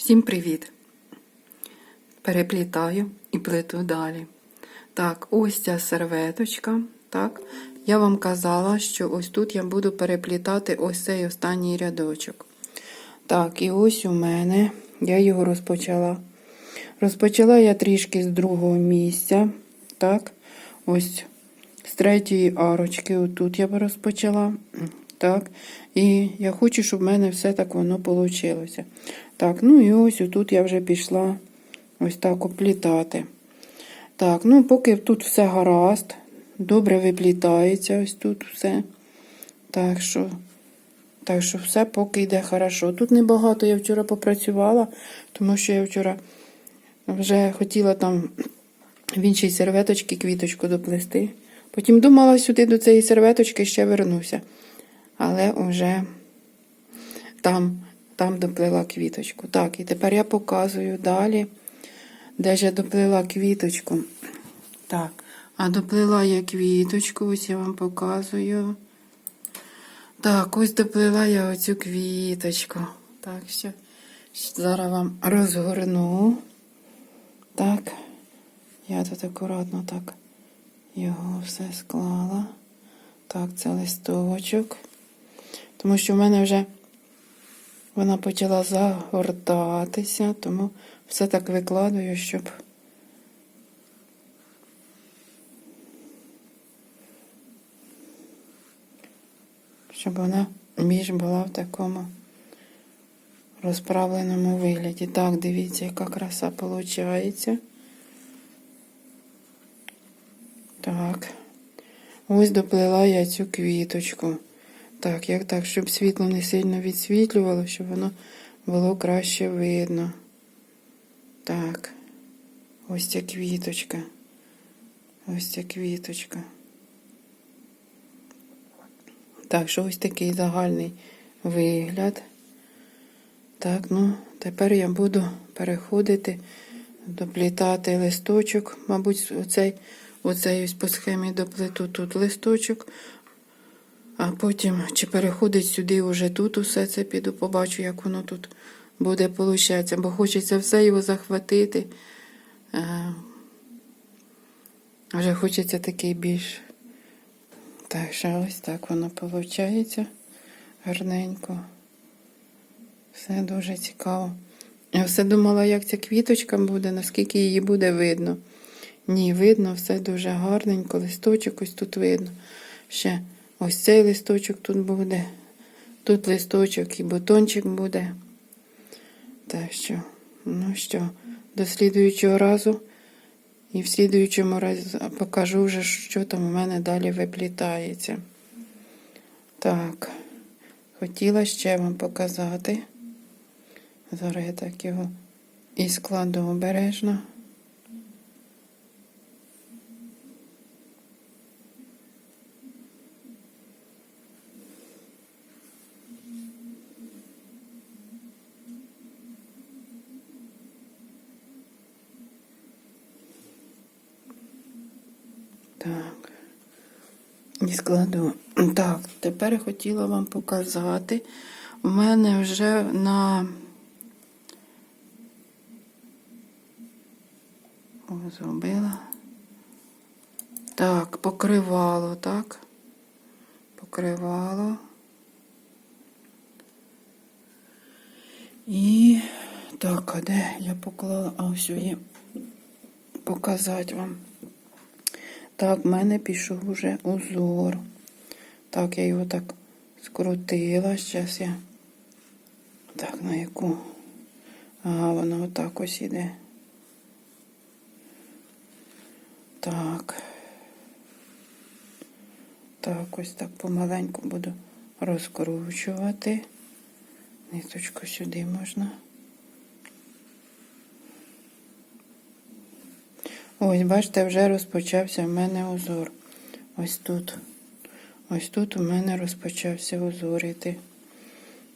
Всім привіт! Переплітаю і плету далі. Так, ось ця серветочка. Так, я вам казала, що ось тут я буду переплітати ось цей останній рядочок. Так, і ось у мене я його розпочала. Розпочала я трішки з другого місця. Так, ось з третьої арочки. Отут я розпочала. Так, і я хочу, щоб в мене все так воно вийшло. Так, ну і ось тут я вже пішла ось так оплітати. Так, ну поки тут все гаразд, добре виплітається ось тут все. Так що, так що все поки йде хорошо. Тут небагато я вчора попрацювала, тому що я вчора вже хотіла там в іншій серветочці квіточку доплести. Потім думала сюди до цієї серветочки ще вернуся. Але вже там, там доплила квіточку. Так, і тепер я показую далі, де ж я доплила квіточку. Так, а доплила я квіточку, ось я вам показую. Так, ось доплила я оцю квіточку. Так, що зараз вам розгорну. Так, я тут акуратно так його все склала. Так, це листочок. Тому що в мене вже вона почала загортатися, тому все так викладаю, щоб щоб вона більш була в такому розправленому вигляді. Так, дивіться, яка краса виходить. Так. Ось доплела я цю квіточку. Так, як так, щоб світло не сильно відсвітлювало, щоб воно було краще видно. Так, ось ця квіточка. Ось ця квіточка. Так, що ось такий загальний вигляд. Так, ну, тепер я буду переходити, доплітати листочок. Мабуть, оцей, оцей ось по схемі доплету тут листочок. А потім, чи переходить сюди вже тут усе це піду, побачу, як воно тут буде получатися. Бо хочеться все його захватити. А, вже хочеться такий більш. Так, що ось так воно виходить. Гарненько. Все дуже цікаво. Я все думала, як ця квіточка буде, наскільки її буде видно. Ні, видно, все дуже гарненько. Листочок ось тут видно. Ще ось цей листочок тут буде. Тут листочок і бутончик буде. Так що, ну що, до слідуючого разу. І в слідуючому разі покажу вже, що там у мене далі виплітається. Так, хотіла ще вам показати. Зараз я так його і складу обережно. Так. І складу. Так, тепер хотіла вам показати. У мене вже на О, зробила. Так, покривало, так. Покривало. І так, а де я поклала? А ось є показати вам. Так, в мене пішов уже узор. Так, я його так скрутила. Зараз я. Так, на яку? Ага, воно отак ось іде. Так. Так, ось так помаленьку буду розкручувати. Ниточку сюди можна. Ось, бачите, вже розпочався в мене узор. Ось тут. Ось тут у мене розпочався узор іти.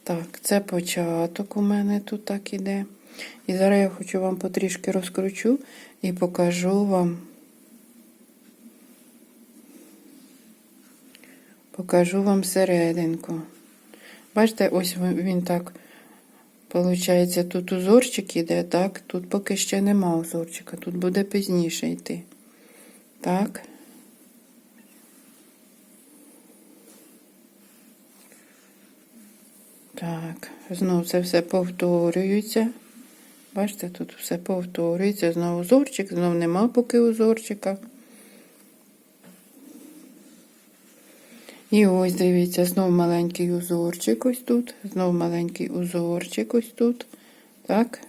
Так, це початок у мене тут так іде. І зараз я хочу вам потрішки розкручу і покажу вам. Покажу вам серединку. Бачите, ось він так Получається, тут узорчик іде, так? Тут поки ще нема узорчика, тут буде пізніше йти. Так. Так, знову це все повторюється. Бачите, тут все повторюється. Знову узорчик, знову нема поки узорчика. І ось дивіться, знов маленький узорчик ось тут, знов маленький узорчик ось тут. Так.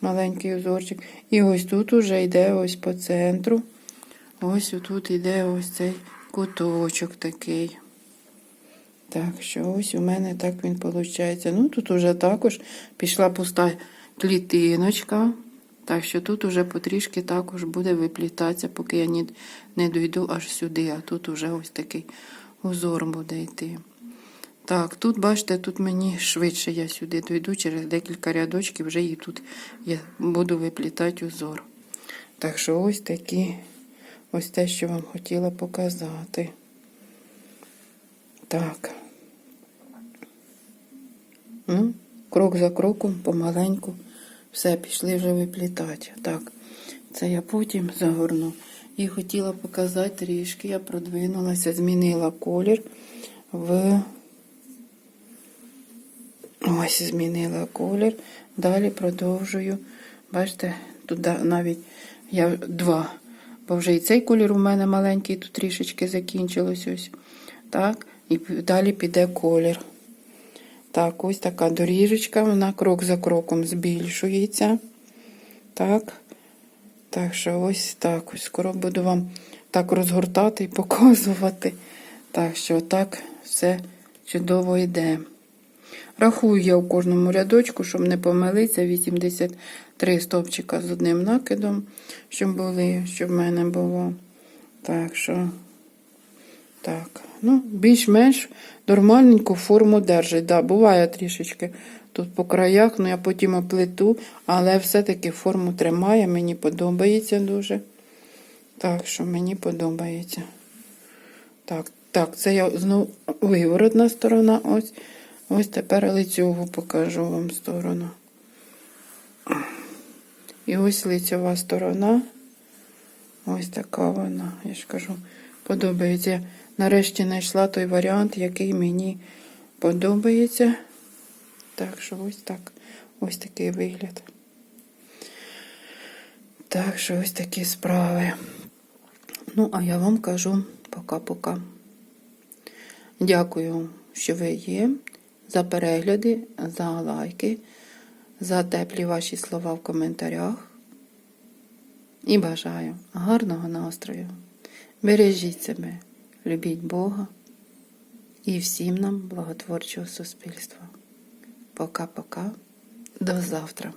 Маленький узорчик. І ось тут уже йде ось по центру. Ось тут йде ось цей куточок такий. Так, що ось у мене так він виходить. Ну, тут уже також пішла пуста клітиночка. Так що тут уже потрішки також буде виплітатися, поки я не, дойду аж сюди. А тут уже ось такий узор буде йти. Так, тут, бачите, тут мені швидше я сюди дойду, через декілька рядочків вже і тут я буду виплітати узор. Так що ось такі, ось те, що вам хотіла показати. Так. Ну, крок за кроком, помаленьку. Все, пішли вже виплітати. Так, це я потім загорну. І хотіла показати трішки. Я продвинулася, змінила колір в. Ось змінила колір. Далі продовжую. Бачите, тут навіть я два. Бо вже і цей колір у мене маленький, тут трішечки закінчилось ось. Так, і далі піде колір. Так, ось така доріжечка, вона крок за кроком збільшується. Так. Так що ось так. Ось скоро буду вам так розгортати і показувати. Так що так все чудово йде. Рахую я у кожному рядочку, щоб не помилитися, 83 стовпчика з одним накидом, щоб були, щоб в мене було. Так що, так, ну, більш-менш нормальненьку форму держить. Да, буває трішечки тут по краях, ну я потім оплету, але все-таки форму тримає, мені подобається дуже. Так що мені подобається. Так, так, це я знову виворотна сторона. Ось. Ось тепер лицьову покажу вам сторону. І ось лицьова сторона. Ось така вона, я ж кажу, подобається. Нарешті знайшла той варіант, який мені подобається. Так що ось так. Ось такий вигляд. Так що ось такі справи. Ну, а я вам кажу пока-пока. Дякую, що ви є за перегляди, за лайки, за теплі ваші слова в коментарях. І бажаю гарного настрою. Бережіть себе, любіть Бога і всім нам благотворчого суспільства. Пока-пока. До завтра.